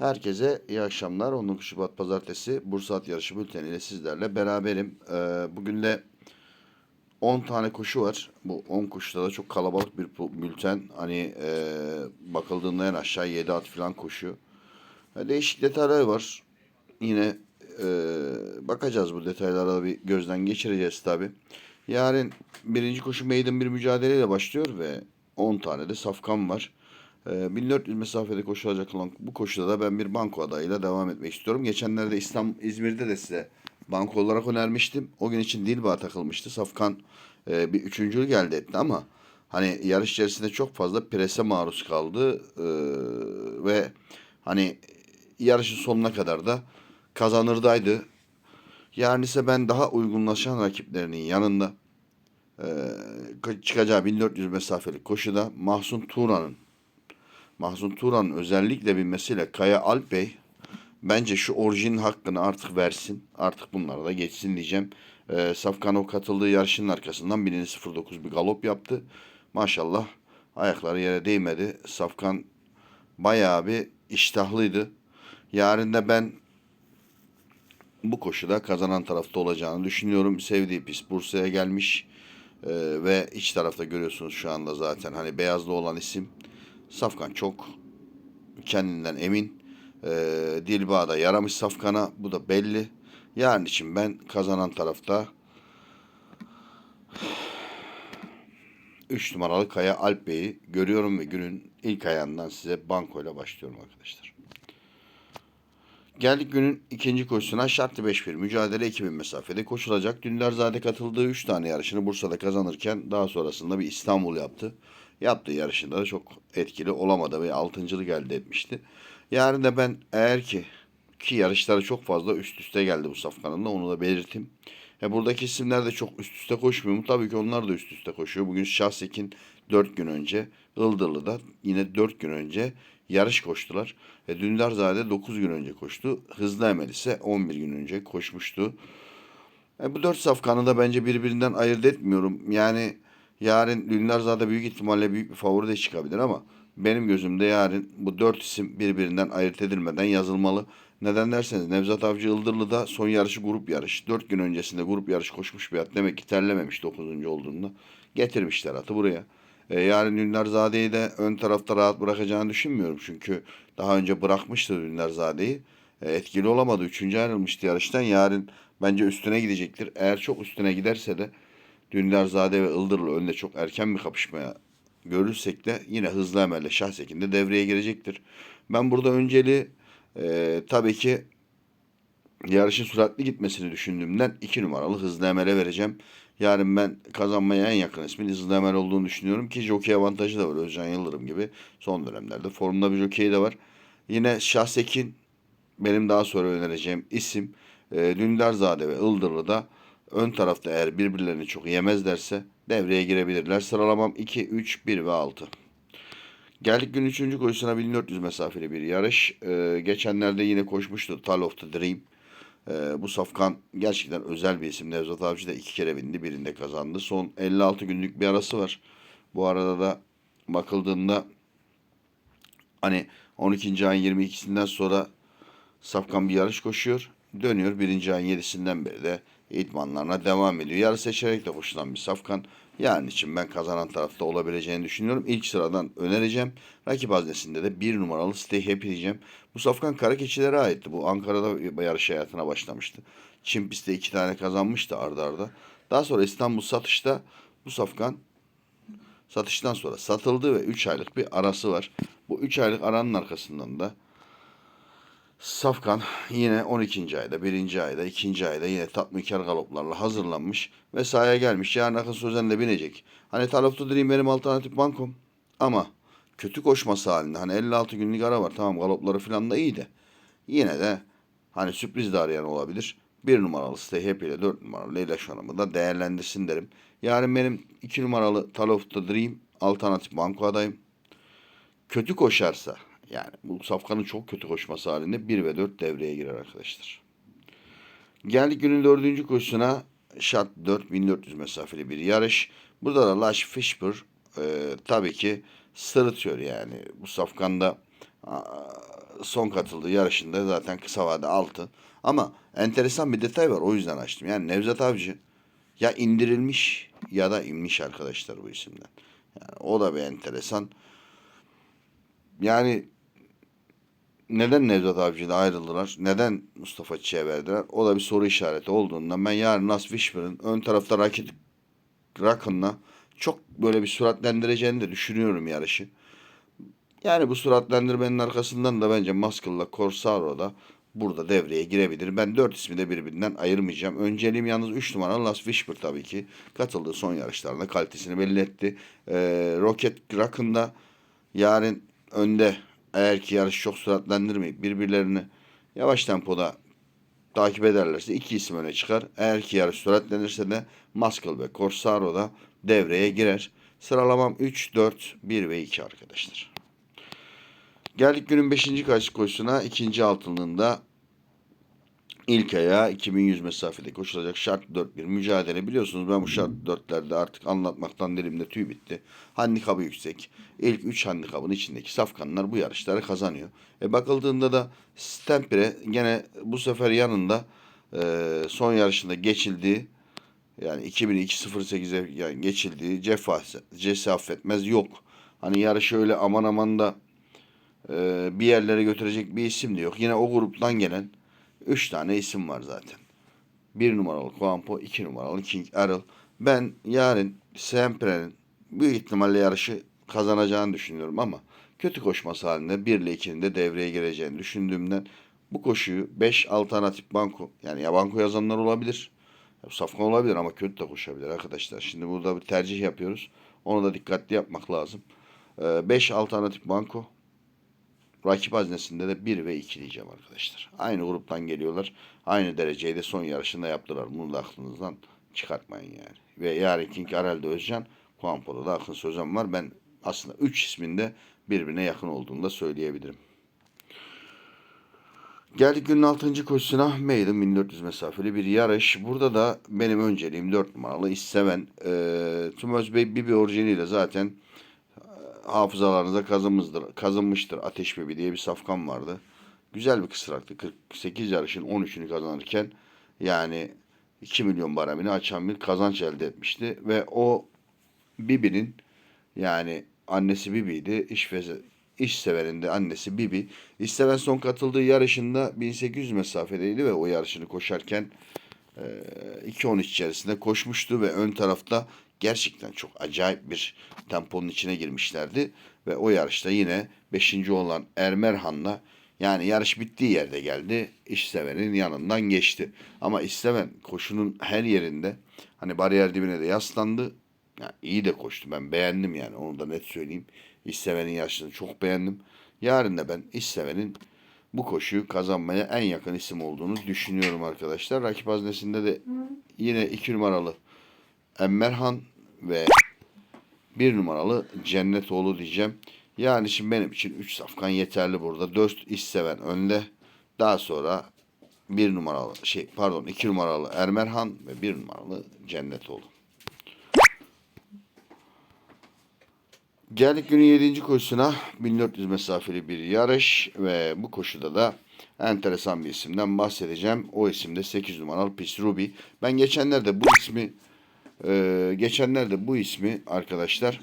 Herkese iyi akşamlar. 19 Şubat Pazartesi Bursa At Yarışı Bülteni ile sizlerle beraberim. Ee, bugün de 10 tane koşu var. Bu 10 koşuda da çok kalabalık bir bülten. Hani e, bakıldığında en aşağı 7 at falan koşuyor. Değişik detaylar var. Yine e, bakacağız bu detaylara da bir gözden geçireceğiz tabi. Yarın birinci koşu maiden bir mücadeleyle başlıyor ve 10 tane de safkan var. Ee, 1400 mesafede koşulacak olan bu koşuda da ben bir banko adayıyla devam etmek istiyorum. Geçenlerde İstanbul, İzmir'de de size banko olarak önermiştim. O gün için Dilba takılmıştı. Safkan e, bir üçüncülük elde etti ama hani yarış içerisinde çok fazla prese maruz kaldı Ee, ve hani yarışın sonuna kadar da kazanırdaydı. Yani ise ben daha uygunlaşan rakiplerinin yanında e, çıkacağı 1400 mesafelik koşuda Mahsun Turan'ın Mahsun Turan'ın özellikle binmesiyle Kaya Alp Bey bence şu orijinin hakkını artık versin. Artık bunlara da geçsin diyeceğim. Ee, Safkanov katıldığı yarışın arkasından 1.09 bir galop yaptı. Maşallah ayakları yere değmedi. Safkan bayağı bir iştahlıydı. Yarın da ben bu koşuda kazanan tarafta olacağını düşünüyorum. Sevdiği pist Bursa'ya gelmiş. Ee, ve iç tarafta görüyorsunuz şu anda zaten hani beyazlı olan isim. Safkan çok kendinden emin. Ee, Dilba da yaramış Safkan'a. Bu da belli. Yarın için ben kazanan tarafta 3 numaralı Kaya Alp Bey'i görüyorum ve günün ilk ayağından size bankoyla başlıyorum arkadaşlar. Geldik günün ikinci koşusuna şartlı 5-1 mücadele 2000 mesafede koşulacak. Dündarzade katıldığı 3 tane yarışını Bursa'da kazanırken daha sonrasında bir İstanbul yaptı. Yaptığı yarışında da çok etkili olamadı ve altıncılık elde etmişti. Yarın da ben eğer ki ki yarışları çok fazla üst üste geldi bu safkanın da onu da belirteyim. E buradaki isimler de çok üst üste koşmuyor mu? Tabii ki onlar da üst üste koşuyor. Bugün Şahsekin 4 gün önce Ildırlı'da yine 4 gün önce yarış koştular. E Dündarzade 9 gün önce koştu. Hızlı Emel ise 11 gün önce koşmuştu. E bu 4 safkanı da bence birbirinden ayırt etmiyorum. Yani yarın Dündarzade büyük ihtimalle büyük bir favori de çıkabilir ama benim gözümde yarın bu 4 isim birbirinden ayırt edilmeden yazılmalı. Neden derseniz Nevzat Avcı Ildırlı'da son yarışı grup yarış. 4 gün öncesinde grup yarış koşmuş bir at. Demek ki terlememiş 9. olduğunda. Getirmişler atı buraya. E, yarın Dündarzade'yi de ön tarafta rahat bırakacağını düşünmüyorum. Çünkü daha önce bırakmıştı Dündarzade'yi. E, etkili olamadı. Üçüncü ayrılmıştı yarıştan. Yarın bence üstüne gidecektir. Eğer çok üstüne giderse de Dündarzade ve Ildırlı önde çok erken bir kapışmaya görürsek de yine hızlı emelle Şahsekin de devreye girecektir. Ben burada önceli e, tabii ki yarışın süratli gitmesini düşündüğümden 2 numaralı hızlı emele vereceğim. Yarın ben kazanmaya en yakın ismin hızlı emel olduğunu düşünüyorum ki jockey avantajı da var Özcan Yıldırım gibi. Son dönemlerde formda bir jockey de var. Yine Şahsekin benim daha sonra önereceğim isim. E, Dündarzade ve Ildırlı'da ön tarafta eğer birbirlerini çok yemezlerse devreye girebilirler. Sıralamam 2, 3, 1 ve 6. Geldik gün 3. koşusuna 1400 mesafeli bir yarış. Ee, geçenlerde yine koşmuştu Tall of the Dream. Ee, bu safkan gerçekten özel bir isim. Nevzat Avcı da iki kere bindi birinde kazandı. Son 56 günlük bir arası var. Bu arada da bakıldığında hani 12. ayın 22'sinden sonra Safkan bir yarış koşuyor. Dönüyor. Birinci ayın 7'sinden beri de idmanlarına devam ediyor. Yarı seçerek de koşulan bir Safkan. Yani için ben kazanan tarafta olabileceğini düşünüyorum. İlk sıradan önereceğim. Rakip haznesinde de bir numaralı Stay Happy diyeceğim. Bu Safkan kara keçilere aitti. Bu Ankara'da yarış hayatına başlamıştı. Çin pistte iki tane kazanmıştı ardarda. Arda. Daha sonra İstanbul satışta bu Safkan satıştan sonra satıldı ve 3 aylık bir arası var. Bu 3 aylık aranın arkasından da Safkan yine 12. ayda, 1. ayda, 2. ayda yine tatminkar galoplarla hazırlanmış ve sahaya gelmiş. Yarın Akın Sözen'le binecek. Hani Talaftu Dream benim alternatif bankom ama kötü koşması halinde hani 56 günlük ara var tamam galopları falan da iyi de yine de hani sürpriz de arayan olabilir. Bir numaralı Stay Happy ile 4 numaralı Leyla Şanım'ı da değerlendirsin derim. Yarın benim 2 numaralı Tal of the Dream alternatif banko adayım. Kötü koşarsa yani bu safkanın çok kötü koşması halinde 1 ve 4 devreye girer arkadaşlar. Geldik günün dördüncü koşusuna. Şart 4400 mesafeli bir yarış. Burada da Lash Fishburne e, tabii ki sırıtıyor yani. Bu safkanda son katıldığı yarışında zaten kısa vade altı. Ama enteresan bir detay var o yüzden açtım. Yani Nevzat Avcı ya indirilmiş ya da inmiş arkadaşlar bu isimden. Yani o da bir enteresan. Yani neden Nevzat Avcı'yla ayrıldılar? Neden Mustafa Çiçek'e verdiler? O da bir soru işareti olduğundan ben yarın Nas Fishburne'ın ön tarafta rakip Rakın'la çok böyle bir süratlendireceğini de düşünüyorum yarışı. Yani bu süratlendirmenin arkasından da bence Muscle'la Corsaro da burada devreye girebilir. Ben dört ismi de birbirinden ayırmayacağım. Önceliğim yalnız 3 numaralı Las Fishburne tabii ki. Katıldığı son yarışlarında kalitesini belli etti. Ee, Rocket Rakın'da yarın önde eğer ki yarış çok süratlendirmeyip birbirlerini yavaş tempoda takip ederlerse iki isim öne çıkar. Eğer ki yarış süratlenirse de Muscle ve Corsaro da devreye girer. Sıralamam 3, 4, 1 ve 2 arkadaşlar. Geldik günün 5. kaç koşusuna. ikinci altınlığında ilk ayağı 2100 mesafede koşulacak şart 4-1 mücadele. Biliyorsunuz ben bu şart 4'lerde artık anlatmaktan dilimde tüy bitti. Handikabı yüksek. İlk 3 handikabın içindeki safkanlar bu yarışları kazanıyor. E bakıldığında da Stempire gene bu sefer yanında e, son yarışında geçildiği yani 2002-08'e yani geçildiği cefa, cesi affetmez yok. Hani yarışı öyle aman aman da e, bir yerlere götürecek bir isim de yok. Yine o gruptan gelen 3 tane isim var zaten. 1 numaralı Kuampo, 2 numaralı King Errol. Ben yarın Sempre'nin büyük ihtimalle yarışı kazanacağını düşünüyorum ama kötü koşması halinde 1 ile 2'nin de devreye gireceğini düşündüğümden bu koşuyu 5 alternatif banko yani ya banko yazanlar olabilir. Ya Safkan olabilir ama kötü de koşabilir arkadaşlar. Şimdi burada bir tercih yapıyoruz. Onu da dikkatli yapmak lazım. 5 alternatif banko. Rakip haznesinde de 1 ve 2 diyeceğim arkadaşlar. Aynı gruptan geliyorlar. Aynı dereceyi de son yarışında yaptılar. Bunu da aklınızdan çıkartmayın yani. Ve yarın King Arel'de Özcan, Kuampo'da da Akın Sözen var. Ben aslında 3 isminde birbirine yakın olduğunu da söyleyebilirim. Geldik günün 6. koşusuna Maiden 1400 mesafeli bir yarış. Burada da benim önceliğim 4 numaralı İsteven. E, Tümöz Bey Bibi orijiniyle zaten hafızalarınıza kazınmıştır, kazınmıştır. Ateş Bebi diye bir safkan vardı. Güzel bir kısraktı. 48 yarışın 13'ünü kazanırken yani 2 milyon baremini açan bir kazanç elde etmişti. Ve o Bibi'nin yani annesi Bibi'ydi. İş, ve, iş severinde annesi Bibi. İsteven son katıldığı yarışında 1800 mesafedeydi ve o yarışını koşarken e, 2.13 içerisinde koşmuştu ve ön tarafta gerçekten çok acayip bir temponun içine girmişlerdi. Ve o yarışta yine 5. olan Ermerhan'la yani yarış bittiği yerde geldi. İşseven'in yanından geçti. Ama İsteven koşunun her yerinde hani bariyer dibine de yaslandı. Yani iyi de koştu. Ben beğendim yani. Onu da net söyleyeyim. İsteven'in yarışını çok beğendim. Yarın da ben İsteven'in bu koşuyu kazanmaya en yakın isim olduğunu düşünüyorum arkadaşlar. Rakip haznesinde de yine 2 numaralı Emmerhan ve bir numaralı Cennetoğlu diyeceğim. Yani şimdi benim için 3 safkan yeterli burada. 4 iş seven önde. Daha sonra bir numaralı şey pardon 2 numaralı Ermerhan ve bir numaralı Cennetoğlu. Geldik günün 7. koşusuna 1400 mesafeli bir yarış ve bu koşuda da enteresan bir isimden bahsedeceğim. O isim de 8 numaralı Pis Ruby. Ben geçenlerde bu ismi e, geçenlerde bu ismi arkadaşlar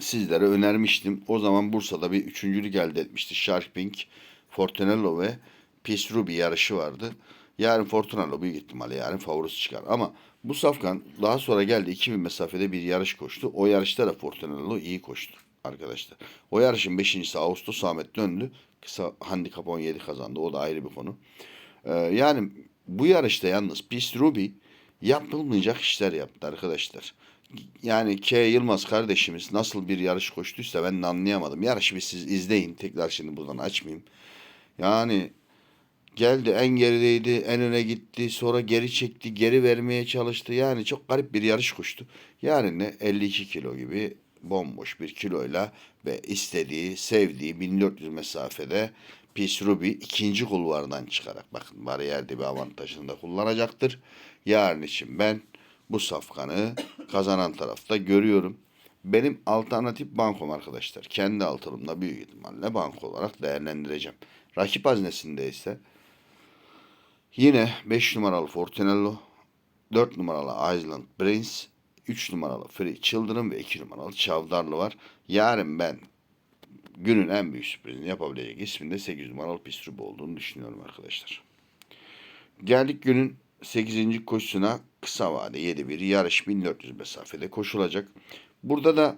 sizlere önermiştim. O zaman Bursa'da bir üçüncülük elde etmişti. Shark Pink, Fortunello ve Pis Ruby yarışı vardı. Yarın Fortunello büyük ihtimalle yarın favorisi çıkar. Ama bu safkan daha sonra geldi 2000 mesafede bir yarış koştu. O yarışta da Fortunello iyi koştu arkadaşlar. O yarışın 5.si Ağustos Ahmet döndü. Kısa handikap 17 kazandı. O da ayrı bir konu. Ee, yani bu yarışta yalnız Pis Ruby yapılmayacak işler yaptı arkadaşlar. Yani K. Yılmaz kardeşimiz nasıl bir yarış koştuysa ben de anlayamadım. Yarışı bir siz izleyin. Tekrar şimdi buradan açmayayım. Yani geldi en gerideydi, en öne gitti, sonra geri çekti, geri vermeye çalıştı. Yani çok garip bir yarış koştu. Yani ne 52 kilo gibi bomboş bir kiloyla ve istediği, sevdiği 1400 mesafede Pis Ruby ikinci kulvardan çıkarak bakın bariyerde bir avantajını da kullanacaktır. Yarın için ben bu safkanı kazanan tarafta görüyorum. benim alternatif bankom arkadaşlar. Kendi altımda büyük ihtimalle banko olarak değerlendireceğim. Rakip haznesinde ise yine 5 numaralı Fortunello, 4 numaralı Island Prince, 3 numaralı Free Children ve 2 numaralı Çavdarlı var. Yarın ben günün en büyük sürprizini yapabilecek isminde 8 numaralı Pistrup olduğunu düşünüyorum arkadaşlar. Geldik günün 8. koşusuna kısa vade 7-1 yarış 1400 mesafede koşulacak. Burada da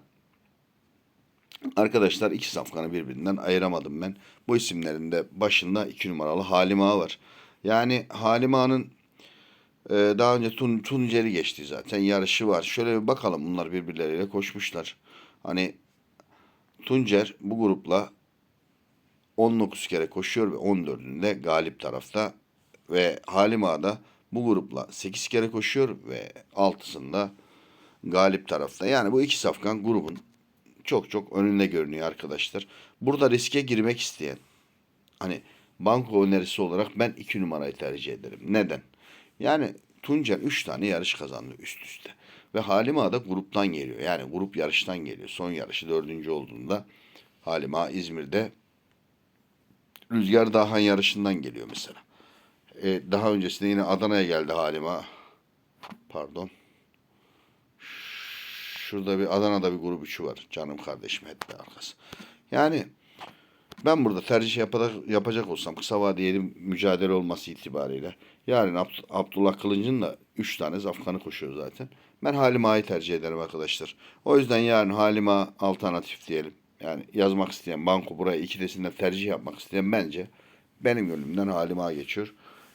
arkadaşlar iki safkanı birbirinden ayıramadım ben. Bu isimlerin de başında 2 numaralı Halim Ağa var. Yani Halim Ağa'nın e, daha önce Tun, Tunceli geçti zaten yarışı var. Şöyle bir bakalım bunlar birbirleriyle koşmuşlar. Hani Tuncer bu grupla 19 kere koşuyor ve 14'ünde galip tarafta ve Halim Ağa da bu grupla 8 kere koşuyor ve 6'sında galip tarafta. Yani bu iki safkan grubun çok çok önünde görünüyor arkadaşlar. Burada riske girmek isteyen hani banko önerisi olarak ben 2 numarayı tercih ederim. Neden? Yani Tuncer 3 tane yarış kazandı üst üste. Ve Halim Ağa da gruptan geliyor. Yani grup yarıştan geliyor. Son yarışı dördüncü olduğunda Halim Ağa İzmir'de Rüzgar Dahan yarışından geliyor mesela. E, daha öncesinde yine Adana'ya geldi Halim Ağa. Pardon. Şurada bir Adana'da bir grup üçü var. Canım kardeşim hep arkası. Yani ben burada tercih yapacak, yapacak olsam kısa vadeli mücadele olması itibariyle yarın Abd- Abdullah Kılıncı'nın da 3 tane zafkanı koşuyor zaten. Ben Halim Ağa'yı tercih ederim arkadaşlar. O yüzden yarın Halim Ağa alternatif diyelim. Yani yazmak isteyen, banko buraya ikilisinden tercih yapmak isteyen bence benim gönlümden Halim Ağa geçiyor.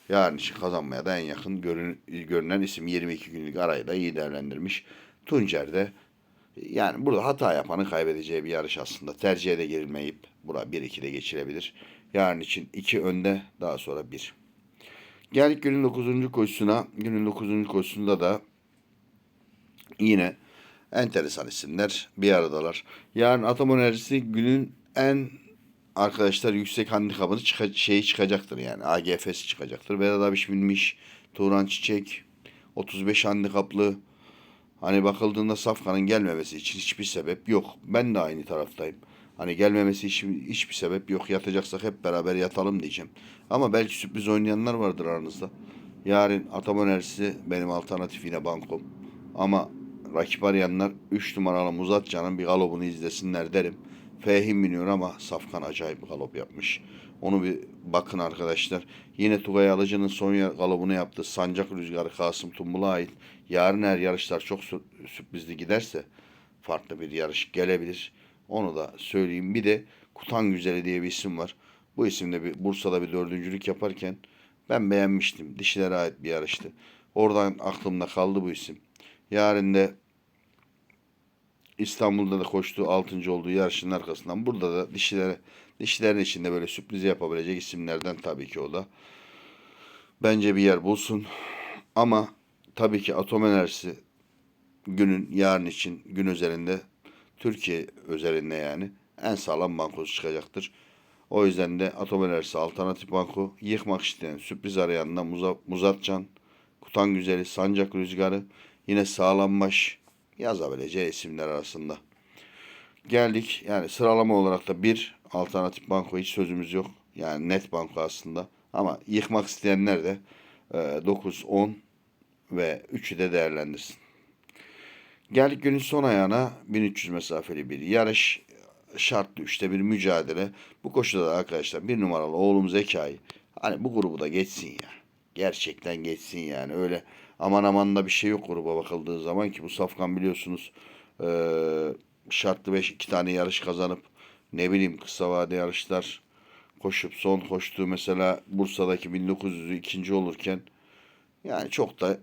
Yarın için kazanmaya da en yakın görün, görünen isim 22 günlük arayı da iyi değerlendirmiş. Tuncer de yani burada hata yapanı kaybedeceği bir yarış aslında. Tercihe de girilmeyip bura 1-2'de geçirebilir. Yarın için 2 önde daha sonra 1. Geldik günün 9. koşusuna. Günün 9. koşusunda da yine enteresan isimler bir aradalar. Yarın Atom Enerjisi günün en arkadaşlar yüksek handikapını çıka, şeyi çıkacaktır yani. AGF'si çıkacaktır. Vedat Abiş binmiş. Turan Çiçek 35 handikaplı Hani bakıldığında Safkan'ın gelmemesi için hiçbir sebep yok. Ben de aynı taraftayım. Hani gelmemesi için hiçbir sebep yok. Yatacaksak hep beraber yatalım diyeceğim. Ama belki sürpriz oynayanlar vardır aranızda. Yarın Atom Enerjisi benim alternatif yine bankom. Ama rakip arayanlar 3 numaralı Muzatcan'ın bir galobunu izlesinler derim. Fehim biniyor ama Safkan acayip galop yapmış. Onu bir bakın arkadaşlar. Yine Tugay Alıcı'nın son galobunu yaptı. Sancak Rüzgarı Kasım Tumbul'a ait. Yarın eğer yarışlar çok sür- sürprizli giderse farklı bir yarış gelebilir. Onu da söyleyeyim. Bir de Kutan Güzeli diye bir isim var. Bu isimde bir Bursa'da bir dördüncülük yaparken ben beğenmiştim. Dişilere ait bir yarıştı. Oradan aklımda kaldı bu isim. Yarın da İstanbul'da da koştuğu 6. olduğu yarışın arkasından burada da dişilere dişilerin içinde böyle sürpriz yapabilecek isimlerden tabii ki o da. Bence bir yer bulsun. Ama tabii ki atom enerjisi günün yarın için gün özelinde Türkiye özelinde yani en sağlam bankosu çıkacaktır. O yüzden de atom enerjisi alternatif banko yıkmak isteyen sürpriz arayanında Muza, Muzatcan, Kutan Güzeli, Sancak Rüzgarı yine sağlambaş yazabileceği isimler arasında. Geldik yani sıralama olarak da bir alternatif banko hiç sözümüz yok. Yani net banko aslında. Ama yıkmak isteyenler de e, 9, 10 ve 3'ü de değerlendirsin. Geldik günün son ayağına 1300 mesafeli bir yarış. Şartlı üçte bir mücadele. Bu koşuda da arkadaşlar bir numaralı oğlum Zekai. Hani bu grubu da geçsin ya. Gerçekten geçsin yani. Öyle aman aman da bir şey yok gruba bakıldığı zaman ki bu Safkan biliyorsunuz eee şartlı 5 iki tane yarış kazanıp ne bileyim kısa vade yarışlar koşup son koştuğu mesela Bursa'daki 1900'ü ikinci olurken yani çok da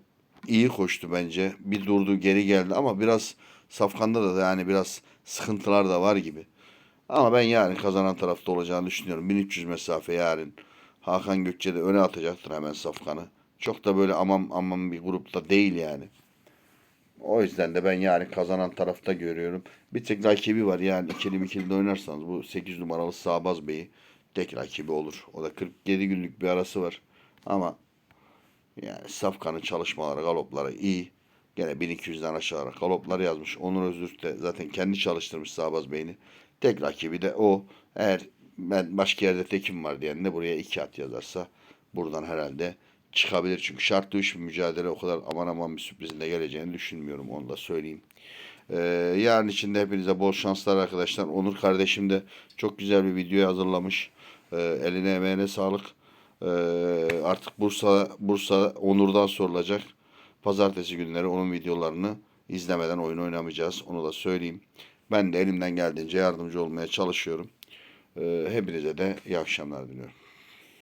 iyi koştu bence. Bir durdu geri geldi ama biraz Safkan'da da yani biraz sıkıntılar da var gibi. Ama ben yarın kazanan tarafta olacağını düşünüyorum. 1300 mesafe yarın. Hakan Gökçe de öne atacaktır hemen Safkan'ı. Çok da böyle aman aman bir grupta değil yani. O yüzden de ben yarın kazanan tarafta görüyorum. Bir tek rakibi var yani ikili mikili de oynarsanız bu 8 numaralı Sağbaz Bey'i tek rakibi olur. O da 47 günlük bir arası var. Ama yani Safkan'ın çalışmaları, galopları iyi. Gene 1200'den aşağı galoplar yazmış. Onur Öztürk de zaten kendi çalıştırmış Sağbaz Bey'ini. Tek rakibi de o. Eğer ben başka yerde tekim var diyen de buraya iki at yazarsa buradan herhalde çıkabilir. Çünkü şartlı üç bir mücadele o kadar aman aman bir sürprizin de geleceğini düşünmüyorum. Onu da söyleyeyim. Ee, yarın için de hepinize bol şanslar arkadaşlar. Onur kardeşim de çok güzel bir video hazırlamış. Ee, eline emeğine sağlık. Ee, artık Bursa Bursa Onur'dan sorulacak. Pazartesi günleri onun videolarını izlemeden oyun oynamayacağız. Onu da söyleyeyim. Ben de elimden geldiğince yardımcı olmaya çalışıyorum. Ee, hepinize de iyi akşamlar diliyorum.